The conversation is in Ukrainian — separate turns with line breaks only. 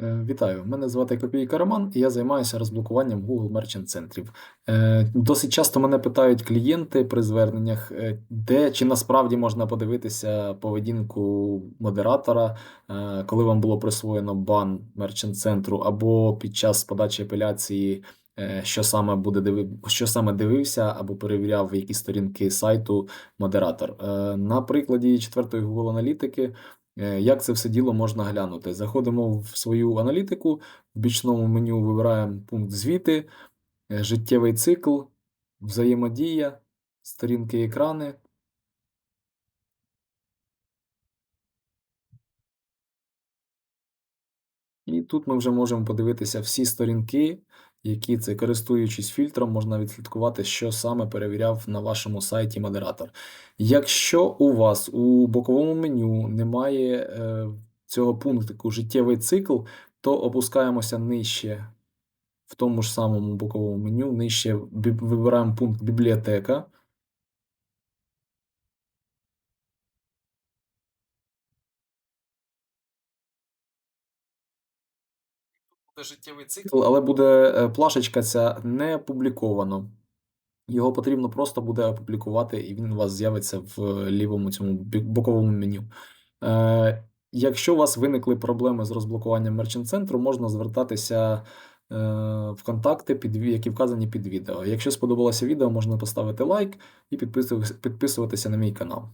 Е, Вітаю, мене звати Копійка Роман, і я займаюся розблокуванням Google Merchant центрів. Е, Досить часто мене питають клієнти при зверненнях, е, де чи насправді можна подивитися поведінку модератора, коли вам було присвоєно бан Merchant центру, або під час подачі апеляції, що саме буде диви... що саме дивився або перевіряв які сторінки сайту модератор. На прикладі четвертої Google аналітики. Е, Як це все діло можна глянути? Заходимо в свою аналітику, в бічному меню вибираємо пункт звіти, е, життєвий цикл, взаємодія, сторінки екрани. І тут ми вже можемо подивитися всі сторінки, які це, користуючись фільтром, можна відслідкувати, що саме перевіряв на вашому сайті модератор. Якщо у вас у боковому меню немає е, цього пунктику життєвий цикл, то опускаємося нижче в тому ж самому боковому меню, нижче вибираємо пункт бібліотека. Життєвий цикл, але буде е, плашечка ця не опубліковано. Його потрібно просто буде опублікувати, і він у вас з'явиться в лівому цьому боковому меню. Е, якщо у вас виникли проблеми з розблокуванням мерчант центру, можна звертатися е, в контакти, під, які вказані під відео. Якщо сподобалося відео, можна поставити лайк і підписуватися на мій канал.